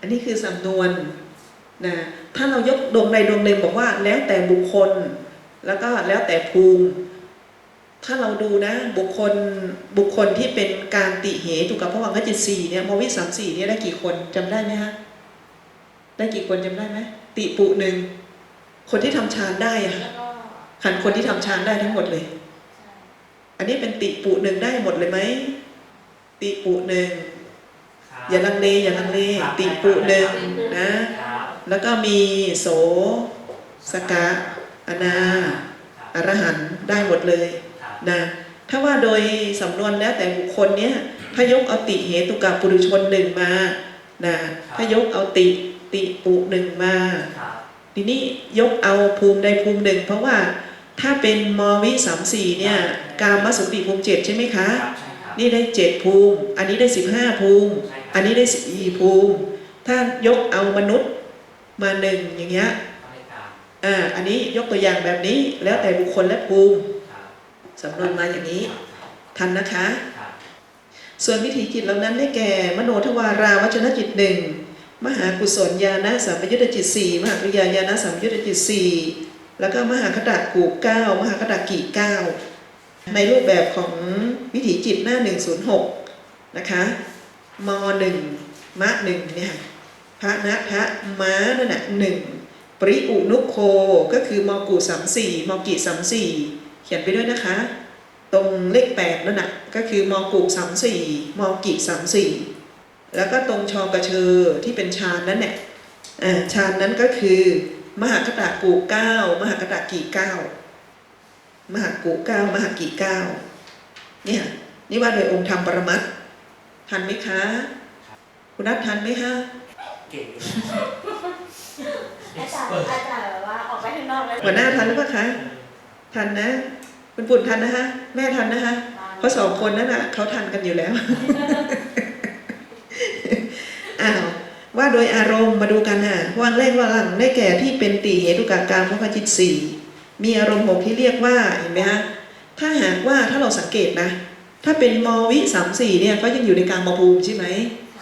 อันนี้คือสำนวนนะถ้าเรายกดวงใดดวงหนึ่งบอกว่า แล้วแต่บุคคล แล้วก็แล้วแต่ภูมิ ถ้าเราดูนะ บุคคลบุคคลที่เป็นการติเหตุกับพระวังคจิตสี่เนี่ยมวิสามสี่เนี่ยได้กี่คนจำได้ไหมฮะได้กี่คนจำได้ไหมติปุหนึ่งคนที่ทำฌานได้อะแล้วก็หันคนที่ทำฌานได้ทั้งหมดเลยใช่อันนี้เป็นติปุหนึ่งได้หมดเลยไหมติปุหนึ่งครับ อย่าลังเลอย่าลังเลครับติปุหนึ่งนะครับแล้วก็มีโสสกะอนาครับอรหันต์ได้หมดเลยครับนะถ้าว่าโดยสำนวนแล้วแต่บุคคลเนี้ยถ้ายกเอาติเหตุกับปุรุชนหนึ่งมานะถ้ายกเอาติติปุหนึ่งมาครับทีนี้ยกเอาภูมิใดภูมิหนึ่ง เพราะว่าถ้าเป็นมวิสามสี่เนี่ยกามสุติภูมิเจ็ดใช่ไหมคะครับใช่ครับนี่ได้เจ็ดภูมิ อันนี้ได้สิบห้าภูมิใช่ครับ อันนี้ได้สี่ภูมิ ถ้ายกเอามนุษย์มาหนึ่งอย่างเงี้ยไม่ได้ครับอ่าอันนี้ยกตัวอย่างแบบนี้แล้วแต่บุคคลและภูมิครับสำนวนมาอย่างนี้ ทันนะคะครับส่วนวิถีจิตเหล่านั้นได้แก่ มโนทวาราวัชนจิตหนึ่งมหากุศลญาณสัมปยุตตจิตสี่มหากริยาญาณสัมปยุตตจิตสี่แล้วก็มหาคตากูเก้ามหาคตากิเก้าในรูปแบบของวิถีจิตหน้า 106 นะคะ มหนึ่งมะหนึ่งเนี่ยค่ะพระนะพระม้านั่นน่ะหนึ่งปริอุนุโคก็คือมอกุสามสี่มอกิสามสี่เขียนไปด้วยนะคะ ตรงเลขแปดนั่นน่ะก็คือมอกุสามสี่มอกิสามสี่แล้วก็ตรงชอกระเชอที่เป็นชานนั้นเนี่ยอ่าชานนั้นก็คือ มหากตากูเก้ามหากตากีเก้ามหากูเก้ามหากีเก้าเนี่ยนี่ว่าโดยองค์ธรรมปรมัตถ์ ทันไหมคะ คุณนัททันไหมคะเก่งอาจารย์อาจารย์แบบว่าออกไปข้างนอกเลยหัวหน้าทันหรือเปล่าคะ ทันนะ คุณปุ่นทันนะคะ แม่ทันนะคะเพราะสองคนนั่นน่ะเขาทันกันอยู่แล้ว อ้าว ว่าโดยอารมณ์มาดูกันน่ะวางแรกว่าหลังได้แก่ที่เป็นตีเหตุกากรรมพระจิตสี่มีอารมณ์หกที่เรียกว่าเห็นไหมฮะถ้าหากว่าถ้าเราสังเกตนะ ถ้าเป็นมวิสามสี่เนี่ยก็ยังอยู่ในการมภูมิใช่ไหม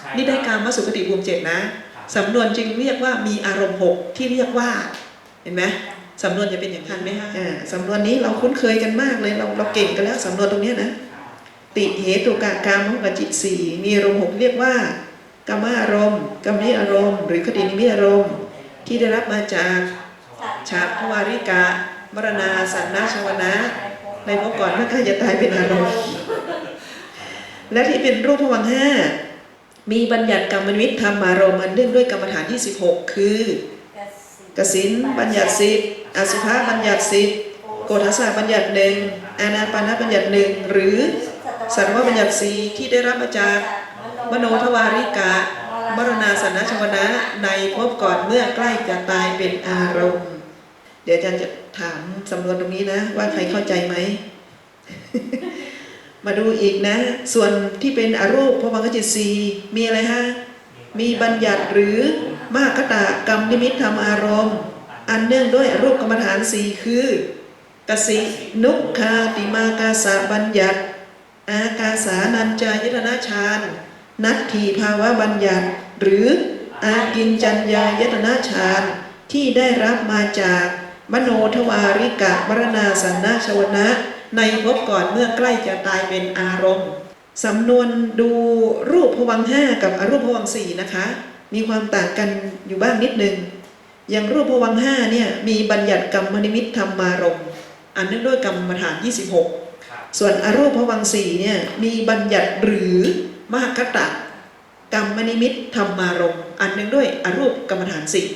ใช่นี่ได้การมาสุขติภูมิเจ็ดนะครับสำนวนจึงเรียกว่ามีอารมณ์หกที่เรียกว่าเห็นไหมสำนวนจะเป็นอย่างนั้นไหมฮะอ่าสำนวนนี้เราคุ้นเคยกันมากเลยเราเราเก่งกันแล้วสำนวนตรงเนี้ยนะครับติเหตุกากรรมของกจิตสี่มีอารมณ์หกเรียกว่ากรรมอารมณ์กรรมนิอารมณ์ หรือคตินิมิตอารมณ์ ที่ได้รับมาจากชาพวาริกะมรณาสันนาชวนะในภพก่อนเมื่อใกล้จะตายเป็นอารมณ์ และที่เป็นรูปพวังห้ามีบัญญัติกรรมนิมิตธรรมารมณ์อันเนื่องด้วยกรรมฐานที่ 16 คือกสินบัญญัติสิบอสุภะบัญญัติสิบโกฏสาบัญญัติหนึ่งอานาปานะบัญญัติหนึ่งหรือสันวบัญญัติสีที่ได้รับมาจากมโนทวาริกะมรณาสนนชวนะในภพก่อนเมื่อใกล้จะตายเป็นอารมณ์ เดี๋ยวอาจารย์จะถามสำนวนตรงนี้นะ ว่าใครเข้าใจไหม มาดูอีกนะ ส่วนที่เป็นอรูปพวังคจิตสีมีอะไรฮะ มีบัญญัติหรือมหคตากรรมนิมิตธรรมอารมณ์ อันเนื่องด้วยอรูปกรรมฐานสี่คือกสินุคาติมากาสะบัญญัติ อากาสานัญจายตนะฌานนัตถีภาวะบัญญัติ หรืออากินจัญญายตนะฌานที่ได้รับมาจากมโนทวาริกะมรณาสันนาชวนะ ในภพก่อนเมื่อใกล้จะตายเป็นอารมณ์สำนวนดูรูปพวังห้ากับอรูปพวังสี่นะคะ มีความต่างกันอยู่บ้างนิดนึง อย่างรูปพวังห้าเนี่ยมีบัญญัติกรรมนิมิตธรรมารมณ์อันเนื่องด้วยกรรมฐาน 26ครับส่วนอรูปพวังสี่เนี่ยมีบัญญัติหรือมหคตะกรรมนิมิตธรรมารมณ์อันเนื่องด้วยอรูปกรรมฐานสี่